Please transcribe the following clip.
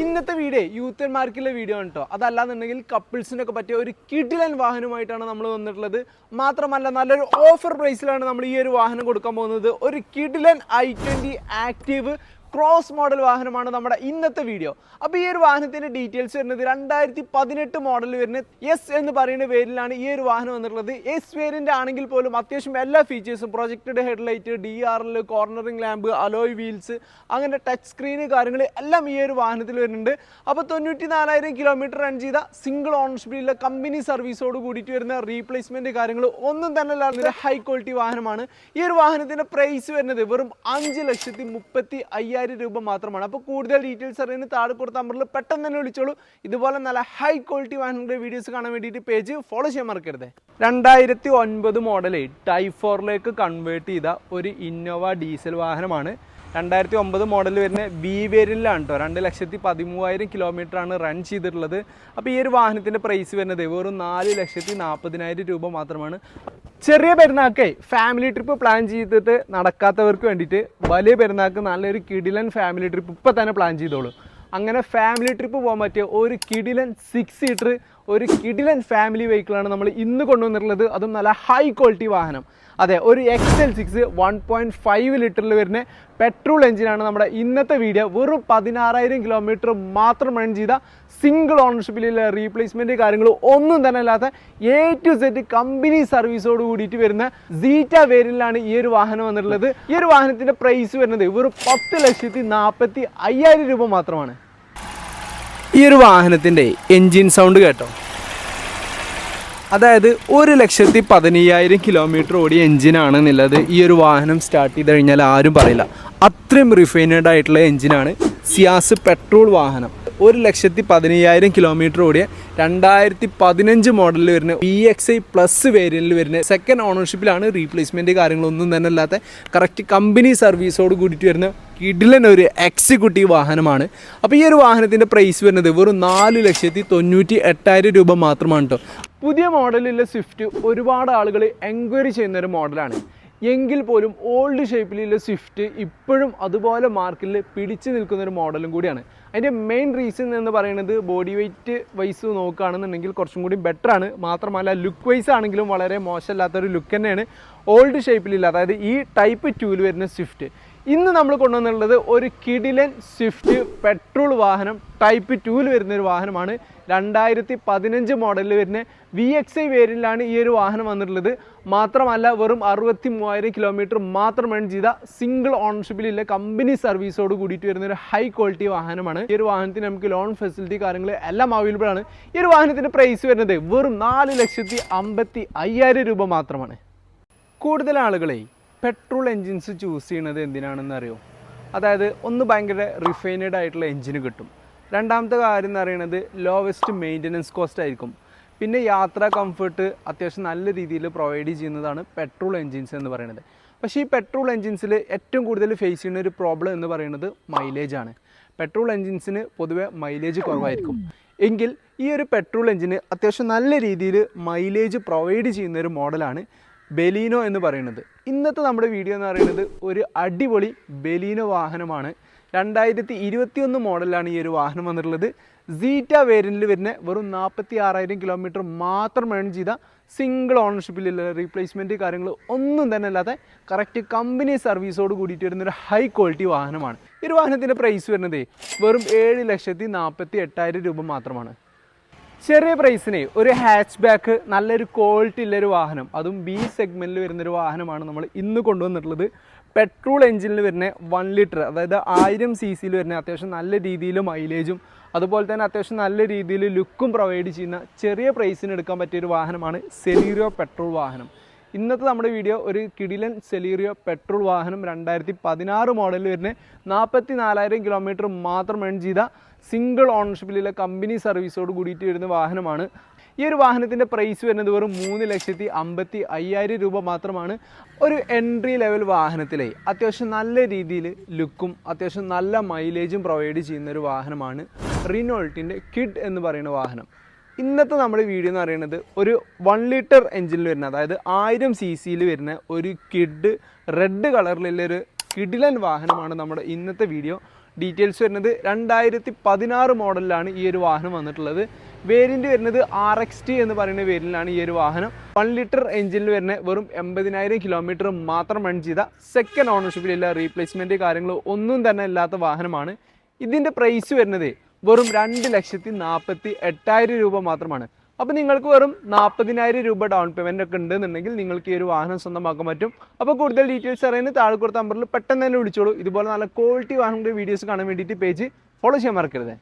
ഇന്നത്തെ video യൂത്തന്മാർക്കുള്ള video ആണ് കേട്ടോ അതല്ലാന്നുണ്ടെങ്കിൽ കപ്പിൾസിനൊക്കെ പറ്റിയ ഒരു കിടിലൻ വാഹനമായിട്ടാണ് നമ്മൾ വന്നിട്ടുള്ളത്. മാത്രമല്ല നല്ലൊരു ഓഫർ പ്രൈസിലാണ് നമ്മൾ ഈ ഒരു വാഹനം കൊടുക്കാൻ പോകുന്നത്. ഒരു കിടിലൻ I twenty active cross model വാഹനമാണ് നമ്മുടെ ഇന്നത്തെ വീഡിയോ. അപ്പോൾ ഈ ഒരു വാഹനത്തിന്റെ ഡീറ്റെയിൽസ് വരുന്നത് രണ്ടായിരത്തി പതിനെട്ട് മോഡൽ വരുന്ന എസ് എന്ന് പറയുന്ന പേരിലാണ് ഈ ഒരു വാഹനം വന്നിട്ടുള്ളത്. എസ് വേരിയന്റ് ആണെങ്കിൽ പോലും അത്യാവശ്യം എല്ലാ ഫീച്ചേഴ്സും projected headlight D R L cornering lamp alloy wheels അങ്ങനെ ടച്ച് സ്ക്രീന് കാര്യങ്ങൾ എല്ലാം ഈ ഒരു വാഹനത്തിൽ വരുന്നുണ്ട്. അപ്പോൾ തൊണ്ണൂറ്റി നാലായിരം കിലോമീറ്റർ റൺ ചെയ്ത സിംഗിൾ ഓണർഷിപ്പിലുള്ള കമ്പനി സർവീസോട് കൂടിയിട്ട് വരുന്ന റീപ്ലേസ്മെന്റ് കാര്യങ്ങൾ ഒന്നും തന്നെ അല്ലാതെ ഹൈ ക്വാളിറ്റി വാഹനമാണ്. ഈ ഒരു വാഹനത്തിന്റെ പ്രൈസ് വരുന്നത് വെറും അഞ്ച് ലക്ഷത്തി മുപ്പത്തി അയ്യായിരം രൂപ മാത്രമാണ്. അപ്പോൾ കൂടുതൽ ഡീറ്റെയിൽസ് അറിയുന്ന താഴെ കൊടുത്ത നമ്പറിൽ പെട്ടെന്ന് തന്നെ വിളിച്ചോളൂ. ഇതുപോലെ നല്ല high quality one hundred videos കാണാൻ വേണ്ടിയിട്ട് പേജ് ഫോളോ ചെയ്യാൻ മറക്കരുത്. രണ്ടായിരത്തി ഒൻപത് മോഡലേ ടൈഫോറിലേക്ക് കൺവേർട്ട് ചെയ്ത ഒരു ഇന്നോവ ഡീസൽ വാഹനമാണ്. രണ്ടായിരത്തി ഒമ്പത് മോഡൽ വരുന്ന ബി വേരിലാണ് കേട്ടോ രണ്ട് ലക്ഷത്തി പതിമൂവായിരം കിലോമീറ്റർ ആണ് റൺ ചെയ്തിട്ടുള്ളത്. അപ്പോൾ ഈ ഒരു വാഹനത്തിന്റെ പ്രൈസ് വരുന്നത് വെറും നാല് ലക്ഷത്തി നാൽപ്പതിനായിരം രൂപ മാത്രമാണ്. ചെറിയ പെരുന്നാക്കേ ഫാമിലി ട്രിപ്പ് പ്ലാൻ ചെയ്തിട്ട് നടക്കാത്തവർക്ക് വേണ്ടിയിട്ട് വലിയ പെരുന്നാൾക്ക് നല്ലൊരു കിടിലൻ ഫാമിലി ട്രിപ്പ് ഇപ്പം തന്നെ പ്ലാൻ ചെയ്തോളൂ. അങ്ങനെ ഫാമിലി ട്രിപ്പ് പോകാൻ പറ്റിയ ഒരു കിടിലൻ സിക്സ് സീറ്റർ ഒരു കിഡിലൻ ഫാമിലി വെഹിക്കിളാണ് നമ്മൾ ഇന്ന് കൊണ്ടുവന്നിട്ടുള്ളത്. അതും നല്ല ഹൈ ക്വാളിറ്റി വാഹനം. അതെ ഒരു X L six one point five ലിറ്ററിൽ വരുന്ന പെട്രോൾ എഞ്ചിനാണ് നമ്മുടെ ഇന്നത്തെ വീഡിയോ വെറും പതിനാറായിരം കിലോമീറ്റർ മാത്രം റൺ ചെയ്ത സിംഗിൾ ഓണർഷിപ്പിലുള്ള റീപ്ലേസ്മെന്റ് കാര്യങ്ങൾ ഒന്നും തന്നെ അല്ലാത്ത എ ടു സെറ്റ് കമ്പനി സർവീസോട് കൂടിയിട്ട് വരുന്ന സീറ്റ വേരിലാണ് ഈ ഒരു വാഹനം വന്നിട്ടുള്ളത്. ഈ ഒരു വാഹനത്തിന്റെ പ്രൈസ് വരുന്നത് വെറും പത്ത് ലക്ഷത്തി നാൽപ്പത്തി അയ്യായിരം രൂപ മാത്രമാണ്. ഈ ഒരു വാഹനത്തിന്റെ എൻജിൻ സൗണ്ട് കേട്ടോ. അതായത് ഒരു ലക്ഷത്തി പതിനയ്യായിരം കിലോമീറ്റർ ഓടിയ എൻജിനാണ് എന്നുള്ളത് ഈ ഒരു വാഹനം സ്റ്റാർട്ട് ചെയ്ത് കഴിഞ്ഞാൽ ആരും പറയില്ല. അത്രയും റിഫൈനഡ് ആയിട്ടുള്ള എൻജിനാണ് സിയാസ് പെട്രോൾ വാഹനം. ഒരു ലക്ഷത്തി പതിനയ്യായിരം കിലോമീറ്റർ ഓടിയ രണ്ടായിരത്തി പതിനഞ്ച് മോഡലിൽ വരുന്ന ബി എക്സ് ഐ പ്ലസ് വേരിയന്റിൽ വരുന്ന സെക്കൻഡ് ഓണർഷിപ്പിലാണ് റീപ്ലേസ്മെന്റ് കാര്യങ്ങളൊന്നും തന്നെ അല്ലാത്ത കറക്റ്റ് കമ്പനി സർവീസോട് കൂടിയിട്ട് വരുന്ന കിഡിലൻ ഒരു എക്സിക്യൂട്ടീവ് വാഹനമാണ്. അപ്പോൾ ഈ ഒരു വാഹനത്തിന്റെ പ്രൈസ് വരുന്നത് വെറും നാല് ലക്ഷത്തി തൊണ്ണൂറ്റി എട്ടായിരം രൂപ മാത്രമാണ് കേട്ടോ പുതിയ മോഡലിലെ സ്വിഫ്റ്റ് ഒരുപാട് ആളുകൾ എൻക്വയറി ചെയ്യുന്ന ഒരു മോഡലാണ് എങ്കിൽ പോലും ഓൾഡ് ഷേപ്പിലുള്ള സ്വിഫ്റ്റ് ഇപ്പോഴും അതുപോലെ മാർക്കറ്റിൽ പിടിച്ചു നിൽക്കുന്ന ഒരു മോഡലും കൂടിയാണ്. അതിന്റെ മെയിൻ റീസൺ എന്ന് പറയുന്നത് ബോഡി വെയ്റ്റ് വൈസ് നോക്കുകയാണെന്നുണ്ടെങ്കിൽ കുറച്ചും കൂടി ബെറ്റർ ആണ്. മാത്രമല്ല ലുക്ക് വൈസ് ആണെങ്കിലും വളരെ മോശമല്ലാത്തൊരു ലുക്ക് തന്നെയാണ് ഓൾഡ് ഷേപ്പിലില്ല അതായത് ഈ ടൈപ്പ് ടൂവിൽ വരുന്ന സ്വിഫ്റ്റ് ഇന്ന് നമ്മൾ കൊണ്ടുവന്നുള്ളത് ഒരു കിഡിലൻ സ്വിഫ്റ്റ് പെട്രോൾ വാഹനം ടൈപ്പ് ടൂവിൽ വരുന്ന ഒരു വാഹനമാണ്. രണ്ടായിരത്തി പതിനഞ്ച് മോഡലിൽ വരുന്ന വി എക്സ് ഐ വേരിയന്റിലാണ് ഈ ഒരു വാഹനം വന്നിട്ടുള്ളത്. മാത്രമല്ല വെറും അറുപത്തി മൂവായിരം കിലോമീറ്റർ മാത്രം റൺ ചെയ്ത സിംഗിൾ ഓണർഷിപ്പിലുള്ള കമ്പനി സർവീസോട് കൂടിയിട്ട് വരുന്ന ഒരു ഹൈ ക്വാളിറ്റി വാഹനമാണ്. ഈ ഒരു വാഹനത്തിന് നമുക്ക് ലോൺ ഫെസിലിറ്റി കാര്യങ്ങൾ എല്ലാം അവൈലബിൾ ആണ്. ഈ ഒരു വാഹനത്തിന്റെ പ്രൈസ് വരുന്നത് വെറും നാല് ലക്ഷത്തി അമ്പത്തി അയ്യായിരം രൂപ മാത്രമാണ്. കൂടുതൽ ആളുകളെ പെട്രോൾ എൻജിൻസ് ചൂസ് ചെയ്യണത് എന്തിനാണെന്ന് അറിയോ അതായത് ഒന്ന് ഭയങ്കര റിഫൈനഡ് ആയിട്ടുള്ള എൻജിന് കിട്ടും. രണ്ടാമത്തെ കാര്യം എന്ന് പറയുന്നത് ലോവസ്റ്റ് മെയിന്റനൻസ് കോസ്റ്റ് ആയിരിക്കും. പിന്നെ യാത്രാ കംഫർട്ട് അത്യാവശ്യം നല്ല രീതിയിൽ പ്രൊവൈഡ് ചെയ്യുന്നതാണ് പെട്രോൾ എൻജിൻസ് എന്ന് പറയുന്നത്. പക്ഷേ ഈ പെട്രോൾ എൻജിൻസിൽ ഏറ്റവും കൂടുതൽ ഫേസ് ചെയ്യുന്ന ഒരു പ്രോബ്ലം എന്ന് പറയുന്നത് മൈലേജ് ആണ്. പെട്രോൾ എൻജിൻസിന് പൊതുവെ മൈലേജ് കുറവായിരിക്കും. എങ്കിൽ ഈ ഒരു പെട്രോൾ എൻജിന് അത്യാവശ്യം നല്ല രീതിയിൽ മൈലേജ് പ്രൊവൈഡ് ചെയ്യുന്ന ഒരു മോഡലാണ് ബെലീനോ എന്ന് പറയുന്നത്. ഇന്നത്തെ നമ്മുടെ വീഡിയോ എന്ന് പറയുന്നത് ഒരു അടിപൊളി ബെലീനോ വാഹനമാണ്. രണ്ടായിരത്തി ഇരുപത്തിയൊന്ന് മോഡലാണ് ഈ ഒരു വാഹനം വന്നിട്ടുള്ളത്. സീറ്റ വേരിയന്റിൽ വരുന്ന വെറും നാൽപ്പത്തി ആറായിരം കിലോമീറ്റർ മാത്രം ഏൺ ചെയ്ത സിംഗിൾ ഓണർഷിപ്പിലുള്ള റീപ്ലേസ്മെന്റ് കാര്യങ്ങൾ ഒന്നും തന്നെ അല്ലാതെ കറക്റ്റ് കമ്പനി സർവീസോട് കൂടിയിട്ട് വരുന്നൊരു ഹൈ ക്വാളിറ്റി വാഹനമാണ്. ഈ ഒരു വാഹനത്തിന്റെ പ്രൈസ് വരുന്നത് വെറും ഏഴ് ലക്ഷത്തി നാൽപ്പത്തി എട്ടായിരം രൂപ മാത്രമാണ്. ചെറിയ പ്രൈസിന് ഒരു ഹാച്ച് ബാക്ക് നല്ലൊരു ക്വാളിറ്റി ഉള്ളൊരു വാഹനം. അതും ബി സെഗ്മെന്റിൽ വരുന്നൊരു വാഹനമാണ് നമ്മൾ ഇന്ന് കൊണ്ടുവന്നിട്ടുള്ളത്. പെട്രോൾ എഞ്ചിനിൽ വരുന്ന വൺ ലിറ്റർ അതായത് ആയിരം സി സിയിൽ വരുന്ന അത്യാവശ്യം നല്ല രീതിയിൽ മൈലേജും അതുപോലെ തന്നെ അത്യാവശ്യം നല്ല രീതിയിൽ ലുക്കും പ്രൊവൈഡ് ചെയ്യുന്ന ചെറിയ പ്രൈസിന് എടുക്കാൻ പറ്റിയ ഒരു വാഹനമാണ് സെലീറിയോ പെട്രോൾ വാഹനം. ഇന്നത്തെ നമ്മുടെ വീഡിയോ ഒരു കിടിലൻ സെലീറിയോ പെട്രോൾ വാഹനം രണ്ടായിരത്തി പതിനാറ് മോഡലിൽ വരുന്ന നാൽപ്പത്തി നാലായിരം കിലോമീറ്റർ മാത്രം എൺ ചെയ്ത സിംഗിൾ ഓണർഷിപ്പിലുള്ള കമ്പനി സർവീസോട് കൂടിയിട്ട് വരുന്ന വാഹനമാണ്. ഈ ഒരു വാഹനത്തിന്റെ പ്രൈസ് വരുന്നത് വെറും മൂന്ന് ലക്ഷത്തി അമ്പത്തി അയ്യായിരം രൂപ മാത്രമാണ് ഒരു എൻട്രി ലെവൽ വാഹനത്തിലെ. അത്യാവശ്യം നല്ല രീതിയിൽ ലുക്കും അത്യാവശ്യം നല്ല മൈലേജും പ്രൊവൈഡ് ചെയ്യുന്ന ഒരു വാഹനമാണ്. റിനോൾട്ടിന്റെ കിഡ് എന്ന് പറയുന്ന വാഹനം. ഇന്നത്തെ നമ്മുടെ വീഡിയോ എന്ന് പറയുന്നത് ഒരു വൺ ലിറ്റർ എഞ്ചിനിൽ വരുന്ന അതായത് ആയിരം സി സിയിൽ വരുന്ന ഒരു കിഡ് റെഡ് കളറിലുള്ള ഒരു കിഡിലൻ വാഹനമാണ് നമ്മുടെ ഇന്നത്തെ വീഡിയോ ഡീറ്റെയിൽസ് വരുന്നത് രണ്ടായിരത്തി പതിനാറ് മോഡലിലാണ് ഈ ഒരു വാഹനം വന്നിട്ടുള്ളത്. വേരിയന്റ് വരുന്നത് ആർ എക്സ് ടി എന്ന് പറയുന്ന വേരിയന്റിലാണ് ഈ ഒരു വാഹനം. വൺ ലിറ്റർ എഞ്ചിനിൽ വരുന്ന വെറും എൺപതിനായിരം കിലോമീറ്റർ മാത്രം റൺ ചെയ്ത സെക്കൻഡ് ഓണർഷിപ്പിലില്ല റീപ്ലേസ്മെന്റ് കാര്യങ്ങൾ ഒന്നും തന്നെ ഇല്ലാത്ത വാഹനമാണ്. ഇതിന്റെ പ്രൈസ് വരുന്നത് വെറും രണ്ട് ലക്ഷത്തി നാൽപ്പത്തി എട്ടായിരം രൂപ മാത്രമാണ്. അപ്പോൾ നിങ്ങൾക്ക് വെറും നാൽപ്പതിനായിരം രൂപ ഡൗൺ പേയ്മെന്റ് ഒക്കെ ഉണ്ടെന്നുണ്ടെങ്കിൽ നിങ്ങൾക്ക് ഈ ഒരു വാഹനം സ്വന്തമാക്കാൻ പറ്റും. അപ്പോൾ കൂടുതൽ ഡീറ്റെയിൽസ് അറിയാൻ താഴെ കൊടുത്ത നമ്പറിൽ പെട്ടെന്ന് തന്നെ വിളിച്ചോളൂ. ഇതുപോലെ നല്ല ക്വാളിറ്റി വാഹനങ്ങളുടെ വീഡിയോസ് കാണാൻ വേണ്ടിയിട്ട് പേജ് ഫോളോ ചെയ്യാൻ മറക്കരുത്.